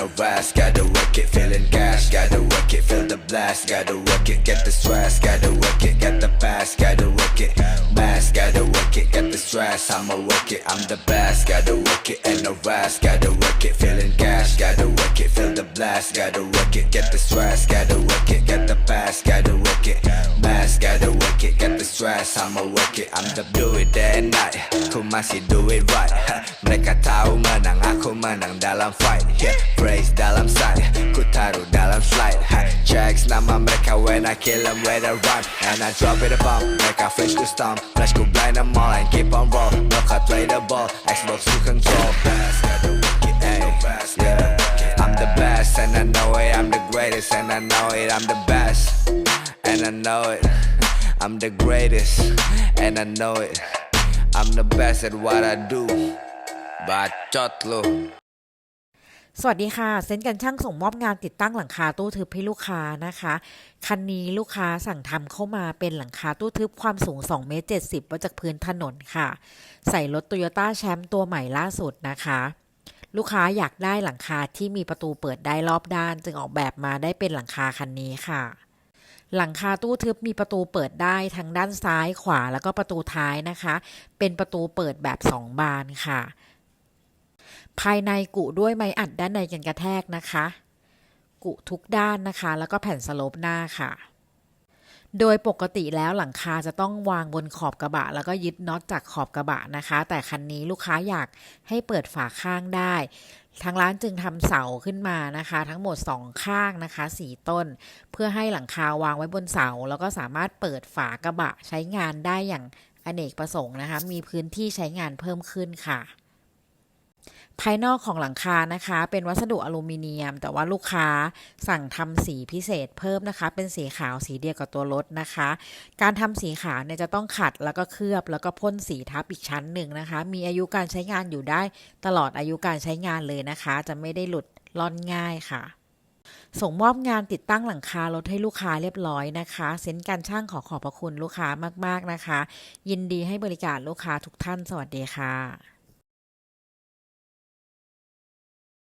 no rest. Gotta work it, feeling gas. Gotta work it, feel the blast. Gotta work it, get the stress. Gotta work it, get the pass. Gotta work it, mask. Gotta work it, get the stress. I'ma work it, I'm the best. Gotta work it, ain't no rest. Gotta work it, feeling gas. Gotta work it, feel the blast. Gotta work it, get the stress. Gotta work it, get the pass. Gotta work it, mask. Gotta work it, get the stress. I'ma work it, I'm the do it day and night. Ku masih do it right. Mereka tahu menang, aku menang dalam fight. Yeah, Checks nama mereka when I kill them with a rhyme. And I drop it a bomb. Mereka flash ku stomp. Flash ku blind them all and keep on roll. No cut play the ball. Xbox to control. Ayy. Yeah. I'm the best and I know it. I'm the greatest and I know it. I'm the best and I know it. I'm the greatest and I know it. I'm the best at what I do. Bacot lo. สวัสดีค่ะ เซ็นกันช่างส่งมอบงานติดตั้งหลังคาตู้ทึบให้ลูกค้านะคะ คันนี้ลูกค้าสั่งทำเข้ามาเป็นหลังคาตู้ทึบความสูง2เมตร70ไว้จากพื้นถนนค่ะ ใส่รถ Toyota แชมป์ตัวใหม่ล่าสุดนะคะ ลูกค้าอยากได้หลังคาที่มีประตูเปิดได้รอบด้าน จึงออกแบบมาได้เป็นหลังคาคันนี้ค่ะ หลังคาตู้ทึบมีประตูเปิดได้ทั้งด้านซ้ายขวาแล้วก็ประตูท้ายนะคะ เป็นประตูเปิดแบบสองบานค่ะ ภายในกุด้วยไม้อัดด้านในกันกระแทกนะคะ กุทุกด้านนะคะ แล้วก็แผ่นสโลปหน้าค่ะ โดยปกติแล้วหลังคาจะต้องวางบนขอบกระบะ แล้วก็ยึดน็อตจากขอบกระบะนะคะ แต่คันนี้ลูกค้าอยากให้เปิดฝาข้างได้ ทางร้านจึงทำเสาขึ้นมานะคะ ทั้งหมด 2 ข้างนะคะ 4 ต้น เพื่อให้หลังคาวางไว้บนเสา แล้วก็สามารถเปิดฝากระบะใช้งานได้อย่างอเนกประสงค์นะคะ มีพื้นที่ใช้งานเพิ่มขึ้นค่ะ ภายนอกของหลังคานะคะ เป็นวัสดุอลูมิเนียม แต่ว่าลูกค้าสั่งทำสีพิเศษเพิ่มนะคะ เป็นสีขาวสีเดียวกับตัวรถนะคะ การทำสีขาวเนี่ยจะต้องขัดแล้วก็เคลือบแล้วก็พ่นสีทับอีกชั้นหนึ่งนะคะ มีอายุการใช้งานอยู่ได้ตลอดอายุการใช้งานเลยนะคะ จะไม่ได้หลุดล่อนง่ายค่ะส่งมอบงานติดตั้งหลังคารถให้ลูกค้าเรียบร้อยนะคะ เซ็นการช่างขอขอบพระคุณลูกค้ามาก ๆนะคะ ยินดีให้บริการลูกค้าทุกท่าน สวัสดีค่ะ